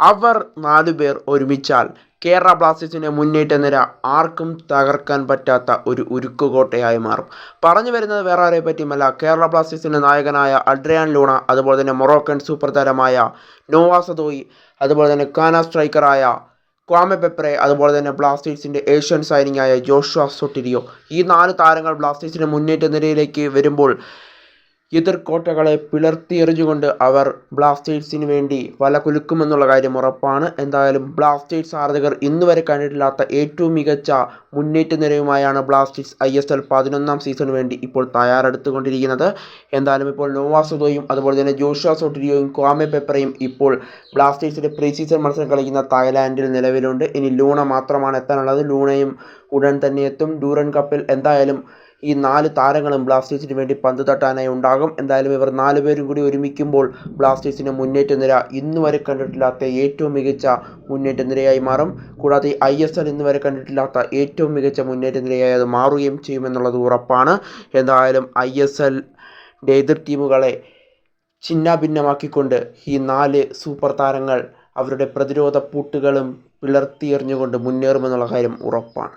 അവർ നാലുപേർ ഒരുമിച്ചാൽ കേരള ബ്ലാസ്റ്റേഴ്സിന്റെ മുന്നേറ്റ നിര ആർക്കും തകർക്കാൻ പറ്റാത്ത ഒരു ഉരുക്കുകോട്ടയായി മാറും. പറഞ്ഞു വരുന്നത് വേറെ ആരെ പറ്റിയുമല്ല. കേരള ബ്ലാസ്റ്റേഴ്സിന്റെ നായകനായ അഡ്രിയാൻ ലൂണ അതുപോലെ തന്നെ മൊറോക്കൻ സൂപ്പർ താരമായ നോവാ സദോയി അതുപോലെ തന്നെ കാന സ്ട്രൈക്കറായ ക്വാമെ പെപ്രെ അതുപോലെ തന്നെ ബ്ലാസ്റ്റേഴ്സിന്റെ ഏഷ്യൻ സൈനിങ് ആയ ജോഷുവ സൊട്ടിരിയോ. ഈ നാല് താരങ്ങൾ ബ്ലാസ്റ്റേഴ്സിന്റെ മുന്നേറ്റ നിരയിലേക്ക് വരുമ്പോൾ എതിർ കോട്ടകളെ പിളർത്തിയെറിഞ്ഞുകൊണ്ട് അവർ ബ്ലാസ്റ്റേഴ്സിന് വേണ്ടി വല കുലുക്കുമെന്നുള്ള കാര്യം ഉറപ്പാണ്. എന്തായാലും ബ്ലാസ്റ്റേഴ്സ് ആരാധകർ ഇന്നുവരെ കണ്ടിട്ടില്ലാത്ത ഏറ്റവും മികച്ച മുന്നേറ്റ നിരയുമായാണ് ബ്ലാസ്റ്റേഴ്സ് ഐ എസ് എൽ പതിനൊന്നാം സീസണിന് വേണ്ടി ഇപ്പോൾ തയ്യാറെടുത്തുകൊണ്ടിരിക്കുന്നത്. എന്തായാലും ഇപ്പോൾ നോവാസുദോയും അതുപോലെ തന്നെ ജോഷ സോട്ടിരിയോയും ക്വാമെ പെപ്പറയും ഇപ്പോൾ ബ്ലാസ്റ്റേഴ്സിന്റെ പ്രീ സീസൺ മത്സരം കളിക്കുന്ന തായ്ലാൻഡിൽ നിലവിലുണ്ട്. ഇനി ലൂണ മാത്രമാണ് എത്താനുള്ളത്. ലൂണയും ഉടൻ തന്നെ എത്തും. ഡൂറൻ കപ്പിൽ എന്തായാലും ഈ നാല് താരങ്ങളും ബ്ലാസ്റ്റേഴ്സിന് വേണ്ടി പന്ത് തട്ടാനായി ഉണ്ടാകും. എന്തായാലും ഇവർ നാല് പേരും കൂടി ഒരുമിക്കുമ്പോൾ ബ്ലാസ്റ്റേഴ്സിന് മുന്നേറ്റ നിര ഇന്ന് വരെ കണ്ടിട്ടില്ലാത്ത ഏറ്റവും മികച്ച മുന്നേറ്റ നിരയായി മാറും. കൂടാതെ ഐ എസ് എൽ ഇന്ന് വരെ കണ്ടിട്ടില്ലാത്ത ഏറ്റവും മികച്ച മുന്നേറ്റ നിരയായി അത് മാറുകയും ചെയ്യുമെന്നുള്ളത് ഉറപ്പാണ്. എന്തായാലും ഐ എസ് എൽ എതിർ ടീമുകളെ ഛിന്നാഭിന്നമാക്കിക്കൊണ്ട് ഈ നാല് സൂപ്പർ താരങ്ങൾ അവരുടെ പ്രതിരോധ പൂട്ടുകളും പിളർത്തിയെറിഞ്ഞുകൊണ്ട് മുന്നേറുമെന്നുള്ള കാര്യം ഉറപ്പാണ്.